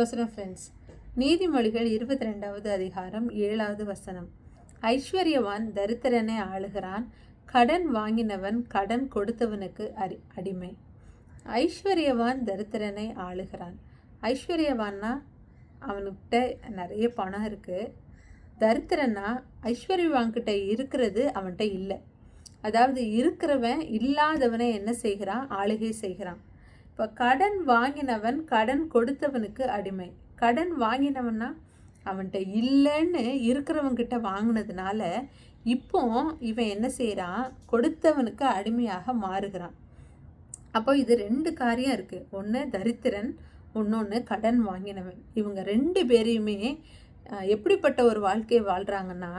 வசனம் ஃப்ரெண்ட்ஸ் நீதிமொழிகள் இருபத்தி ரெண்டாவது அதிகாரம் ஏழாவது வசனம். ஐஸ்வர்யவான் தரித்திரனை ஆளுகிறான். கடன் வாங்கினவன் கடன் கொடுத்தவனுக்கு அடி அடிமை. ஐஸ்வர்யவான் தரித்திரனை ஆளுகிறான். ஐஸ்வர்யவான்னா அவனுக்கிட்ட நிறைய பணம் இருக்குது தரித்திரன்னா ஐஸ்வர்யவான்கிட்ட இருக்கிறது அவன்கிட்ட இல்லை. அதாவது இருக்கிறவன் இல்லாதவனை என்ன செய்கிறான்? ஆளுகை செய்கிறான். இப்போ கடன் வாங்கினவன் கடன் கொடுத்தவனுக்கு அடிமை. கடன் வாங்கினவன்னா அவன்கிட்ட இல்லைன்னு இருக்கிறவங்கிட்ட வாங்கினதுனால இப்போ இவன் என்ன செய்கிறான் கொடுத்தவனுக்கு அடிமையாக மாறுகிறான். அப்போ இது ரெண்டு காரியம் இருக்குது ஒன்று தரித்திரன் இன்னொன்று கடன் வாங்கினவன். இவங்க ரெண்டு பேரையுமே எப்படிப்பட்ட ஒரு வாழ்க்கையை வாழ்கிறாங்கன்னா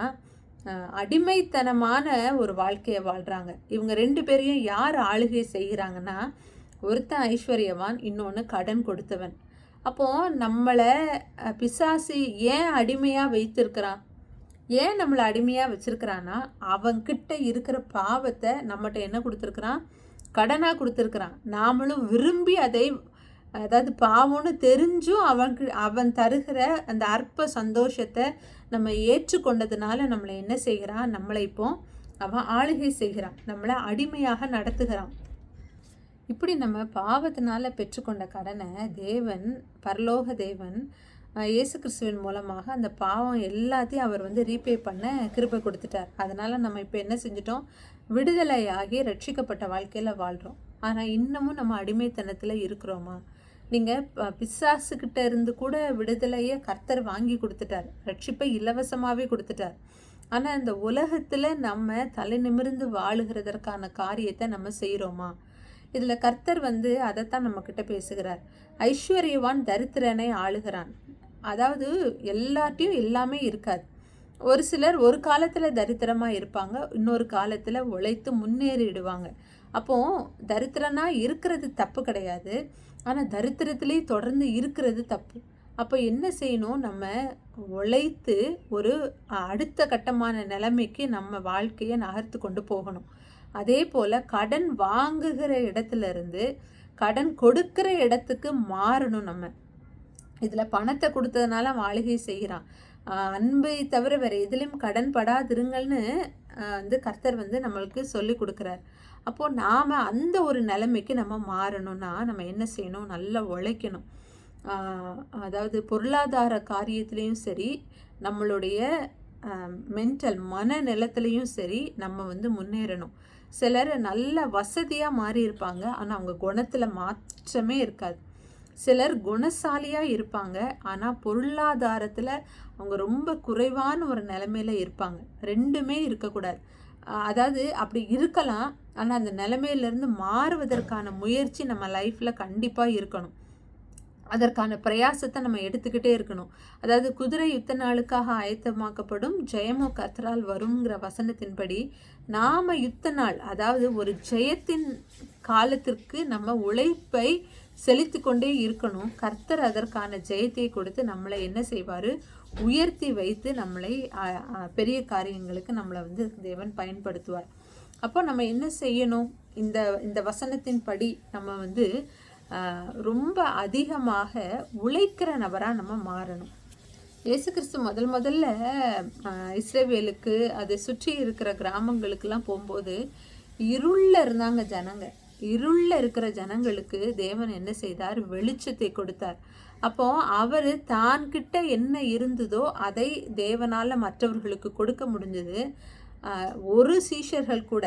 அடிமைத்தனமான ஒரு வாழ்க்கையை வாழ்கிறாங்க இவங்க ரெண்டு பேரையும் யார் ஆளுகை செய்கிறாங்கன்னா ஒருத்தன் ஐஸ்வர்யவான் இன்னொன்று கடன் கொடுத்தவன். அப்போது நம்மளை பிசாசி பிசாசு ஏன் அடிமையாக வைத்திருக்கிறான்? ஏன் நம்மளை அடிமையாக வச்சுருக்கிறான்னா அவன்கிட்ட இருக்கிற பாவத்தை நம்மகிட்ட என்ன கொடுத்துருக்குறான்? கடனாக கொடுத்துருக்குறான். நாமளும் விரும்பி அதை அதாவது பாவம்னு தெரிஞ்சும் அவனுக்கு அவன் தருகிற அந்த அற்ப சந்தோஷத்தை நம்ம ஏற்றுக்கொண்டதுனால நம்மளை என்ன செய்கிறான்? நம்மளை இப்போ அவன் ஆளுகை செய்கிறான். நம்மளை அடிமையாக நடத்துகிறான். இப்படி நம்ம பாவத்தினால் பெற்றுக்கொண்ட கடனை தேவன் பரலோக தேவன் இயேசு கிறிஸ்துவின் மூலமாக அந்த பாவம் எல்லாத்தையும் அவர் வந்து ரீபே பண்ண கிருப்பை கொடுத்துட்டார். அதனால் நம்ம இப்போ என்ன செஞ்சிட்டோம்? விடுதலையாகி ரட்சிக்கப்பட்ட வாழ்க்கையில் வாழ்கிறோம் ஆனால் இன்னமும் நம்ம அடிமைத்தனத்தில் இருக்கிறோமா? நீங்கள் பிசாசுக்கிட்ட இருந்து கூட விடுதலையை கர்த்தர் வாங்கி கொடுத்துட்டார். ரட்சிப்பை இலவசமாகவே கொடுத்துட்டார். ஆனால் இந்த உலகத்தில் நம்ம தலை நிமிர்ந்து வாழுகிறதற்கான காரியத்தை நம்ம செய்கிறோமா இதில் கர்த்தர் வந்து அதைத்தான் நம்மக்கிட்ட பேசுகிறார். ஐஸ்வர்யவான் தரித்திரனை ஆளுகிறான். அதாவது எல்லார்ட்டையும் எல்லாமே இருக்காது. ஒரு சிலர் ஒரு காலத்தில் தரித்திரமாக இருப்பாங்க இன்னொரு காலத்தில் உழைத்து முன்னேறிடுவாங்க. அப்போது தரித்திரனா இருக்கிறது தப்பு கிடையாது. ஆனால் தரித்திரத்திலே தொடர்ந்து இருக்கிறது தப்பு. அப்போ என்ன செய்யணும்? நம்ம உழைத்து ஒரு அடுத்த கட்டமான நிலைமைக்கு நம்ம வாழ்க்கையை நகர்த்து கொண்டு போகணும். அதே போல் கடன் வாங்குகிற இடத்துல இருந்து கடன் கொடுக்கிற இடத்துக்கு மாறணும் நம்ம. இதில் பணத்தை கொடுத்ததுனால மாளிகை செய்கிறான். அன்பை தவிர வேறு எதுலேயும் கடன் படாதிருங்கள்னு வந்து கர்த்தர் வந்து நம்மளுக்கு சொல்லி கொடுக்குறார். அப்போது நாம் அந்த ஒரு நிலைமைக்கு நம்ம மாறணும்னா நம்ம என்ன செய்யணும்? நல்லா உழைக்கணும். அதாவது பொருளாதார காரியத்துலேயும் சரி நம்மளுடைய மென்டல் மன நிலத்துலேயும் சரி நம்ம வந்து முன்னேறணும். சிலர் நல்ல வசதியாக மாறி இருப்பாங்க ஆனால் அவங்க குணத்தில் மாற்றமே இருக்காது. சிலர் குணசாலியாக இருப்பாங்க. ஆனால் பொருளாதாரத்தில் அவங்க ரொம்ப குறைவான ஒரு நிலைமையில இருப்பாங்க. ரெண்டுமே இருக்கக்கூடாது. அதாவது அப்படி இருக்கலாம். ஆனால் அந்த நிலைமையிலேருந்து மாறுவதற்கான முயற்சி நம்ம லைஃப்பில் கண்டிப்பாக இருக்கணும். அதற்கான பிரயாசத்தை நம்ம எடுத்துக்கிட்டே இருக்கணும். அதாவது குதிரை யுத்த நாளுக்காக ஆயத்தமாக்கப்படும் ஜெயமோ கத்ரால் வருங்கிற வசனத்தின்படி நாம யுத்த நாள் அதாவது ஒரு ஜெயத்தின் காலத்திற்கு நம்ம உழைப்பை செலுத்தி கொண்டே இருக்கணும். கர்த்தர் அதற்கான ஜெயத்தை கொடுத்து நம்மளை என்ன செய்வார்? உயர்த்தி வைத்து நம்மளை பெரிய காரியங்களுக்கு நம்மளை வந்து தேவன் பயன்படுத்துவார். அப்போ நம்ம என்ன செய்யணும்? இந்த இந்த வசனத்தின் படி நம்ம வந்து ரொம்ப அதிகமாக உழைக்கிற நபராக நம்ம மாறணும். இயேசு கிறிஸ்து முதல் முதல்ல இஸ்ரேவேலுக்கு அதை சுற்றி இருக்கிற கிராமங்களுக்கெல்லாம் போகும்போது இருளில் இருந்தாங்க ஜனங்க. இருளில் இருக்கிற ஜனங்களுக்கு தேவன் என்ன செய்தார்? வெளிச்சத்தை கொடுத்தார். அப்போ அவர் தான்கிட்ட என்ன இருந்ததோ அதை தேவனால் மற்றவர்களுக்கு கொடுக்க முடிஞ்சது. ஒரு சீஷர்கள் கூட.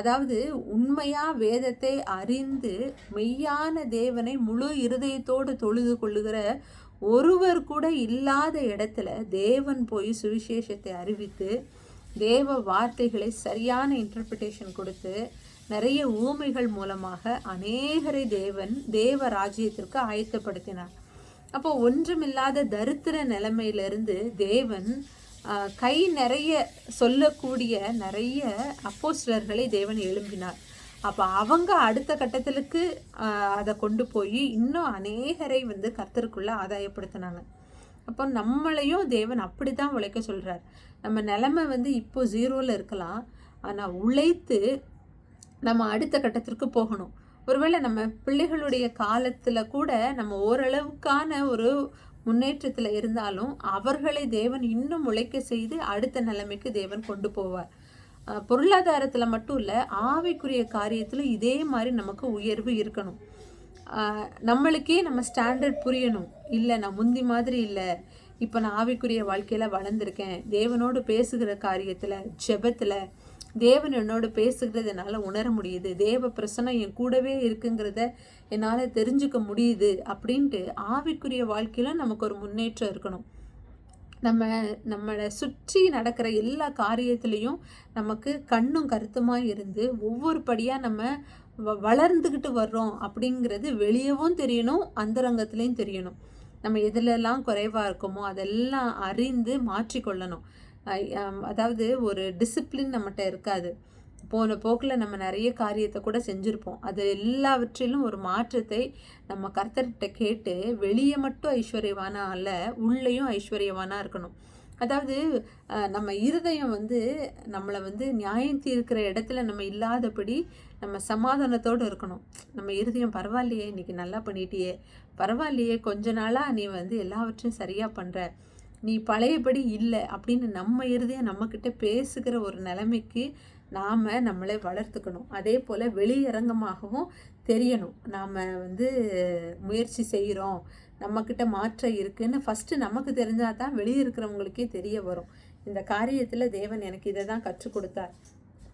அதாவது உண்மையாக வேதத்தை அறிந்து மெய்யான தேவனை முழு இருதயத்தோடு தொழுது கொள்ளுகிற ஒருவர் கூட இல்லாத இடத்துல தேவன் போய் சுவிசேஷத்தை அறிவித்து தேவ வார்த்தைகளை சரியான இன்டர்பிரிட்டேஷன் கொடுத்து நிறைய ஊமைகள் மூலமாக அநேகரை தேவன் தேவ ராஜ்யத்திற்கு ஆயத்தப்படுத்தினார். அப்போ ஒன்றுமில்லாத தரித்திர நிலைமையிலிருந்து தேவன் கை நிறைய சொல்லக்கூடிய நிறைய அப்போஸ்டர்களை தேவன் எழும்பினார். அப்போ அவங்க அடுத்த கட்டத்திலுக்கு அதை கொண்டு போய் இன்னும் அநேகரை வந்து கர்த்தருக்குள்ளே ஆதாயப்படுத்தினாங்க. அப்போ நம்மளையும் தேவன் அப்படி தான் உழைக்க சொல்கிறார் நம்ம நிலைமை வந்து இப்போ ஜீரோவில் இருக்கலாம். ஆனால் உழைத்து நம்ம அடுத்த கட்டத்திற்கு போகணும். ஒருவேளை நம்ம பிள்ளைகளுடைய காலத்தில் கூட நம்ம ஓரளவுக்கான ஒரு முன்னேற்றத்தில் இருந்தாலும் அவர்களை தேவன் இன்னும் உழைக்க செய்து அடுத்த நிலைமைக்கு தேவன் கொண்டு போவார். பொருளாதாரத்தில் மட்டும் இல்லை ஆவிக்குரிய காரியத்தில் இதே மாதிரி நமக்கு உயர்வு இருக்கணும். நம்மளுக்கே நம்ம ஸ்டாண்டர்ட் புரியணும். இல்லை நான் முந்தி மாதிரி இல்லை. இப்போ நான் ஆவிக்குரிய வாழ்க்கையில் வளர்ந்துருக்கேன். தேவனோடு பேசுகிற காரியத்தில் ஜெபத்தில் தேவன் என்னோட பேசுகிறது என்னால் உணர முடியுது. தேவ பிரசனம் என் கூடவே இருக்குங்கிறத என்னால் தெரிஞ்சுக்க முடியுது. அப்படின்ட்டு ஆவிக்குரிய வாழ்க்கையில் நமக்கு ஒரு முன்னேற்றம் இருக்கணும். நம்ம நம்மளை சுற்றி நடக்கிற எல்லா காரியத்துலேயும் நமக்கு கண்ணும் கருத்துமாக இருந்து ஒவ்வொரு படியாக நம்ம வ வளர்ந்துக்கிட்டு வர்றோம் அப்படிங்கிறது வெளியவும் தெரியணும் அந்தரங்கத்துலேயும் தெரியணும். நம்ம எதுலெல்லாம் குறைவாக இருக்கோமோ அதெல்லாம் அறிந்து மாற்றிக்கொள்ளணும். அதாவது ஒரு டிசிப்ளின் நம்மகிட்ட இருக்காது. போன போக்கில் நம்ம நிறைய காரியத்தை கூட செஞ்சுருப்போம். அது எல்லாவற்றிலும் ஒரு மாற்றத்தை நம்ம கர்த்தர்கிட்ட கேட்டு வெளியே மட்டும் ஐஸ்வர்யவானா அல்ல உள்ளேயும் ஐஸ்வர்யவானா இருக்கணும். அதாவது நம்ம இருதயம் வந்து நம்மளை வந்து நியாயம் தீர்க்கிற இடத்துல நம்ம இல்லாதபடி நம்ம சமாதானத்தோடு இருக்கணும். நம்ம இருதயம் பரவாயில்லையே இன்றைக்கி நல்லா பண்ணிட்டியே. பரவாயில்லையே கொஞ்ச நாளாக நீ வந்து எல்லாவற்றையும் சரியாக பண்ணுற நீ பழையபடி இல்லை. அப்படின்னு நம்ம இருதயம் நம்மக்கிட்ட பேசுகிற ஒரு நிலைமைக்கு நாம் நம்மளை வளர்த்துக்கணும். அதே போல் வெளியரங்கமாகவும் தெரியணும். நாம் வந்து முயற்சி செய்கிறோம் நம்மக்கிட்ட மாற்றம் இருக்குதுன்னு ஃபஸ்ட்டு நமக்கு தெரிஞ்சால் தான் வெளியே இருக்கிறவங்களுக்கே தெரிய வரும். இந்த காரியத்தில் தேவன் எனக்கு இதை தான் கற்றுக் கொடுத்தார்.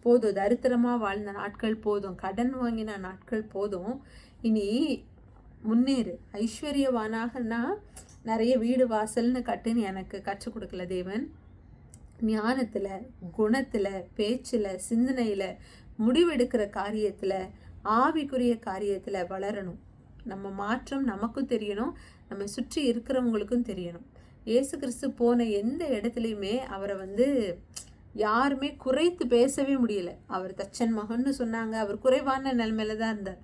போதும் தரித்திரமாக வாழ்ந்த நாட்கள் போதும் கடன் வாங்கின நாட்கள் போதும். இனி முன்னேறு. ஐஸ்வர்யவானாகனா நிறைய வீடு வாசல்னு கட்டுன்னு எனக்கு கற்றுக் கொடுக்கல தேவன். ஞானத்தில் குணத்தில் பேச்சில் சிந்தனையில் முடிவெடுக்கிற காரியத்தில் ஆவிக்குரிய காரியத்தில் வளரணும். நம்ம மாற்றம் நமக்கும் தெரியணும் நம்ம சுற்றி இருக்கிறவங்களுக்கும் தெரியணும். ஏசு கிறிஸ்து போன எந்த இடத்துலையுமே அவரை வந்து யாருமே குறைத்து பேசவே முடியல. அவர் தச்சன் மகன்னு சொன்னாங்க அவர் குறைவான நிலைமையில தான் இருந்தார்.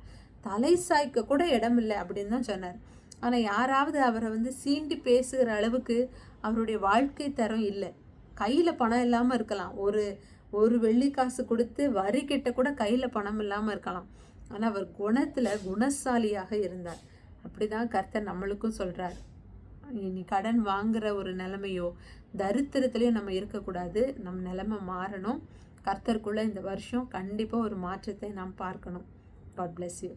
தலை சாய்க்க கூட இடம் இல்லை அப்படின்னு தான் சொன்னார். ஆனால் யாராவது அவரை வந்து சீண்டி பேசுகிற அளவுக்கு அவருடைய வாழ்க்கை தரம் இல்லை. கையில் பணம் இல்லாமல் இருக்கலாம். ஒரு ஒரு வெள்ளி காசு கொடுத்து வரி கிட்ட கூட கையில் பணம் இல்லாமல் இருக்கலாம். ஆனால் அவர் குணத்தில் குணசாலியாக இருந்தார். அப்படி தான் கர்த்தர் நம்மளுக்கும் சொல்கிறார் இனி கடன் வாங்குகிற ஒரு நிலைமையோ தரித்திரத்துலேயும் நம்ம இருக்கக்கூடாது. நம் நிலைமை மாறணும். கர்த்தருக்குள்ளே இந்த வருஷம் கண்டிப்பாக ஒரு மாற்றத்தை நாம் பார்க்கணும். God bless you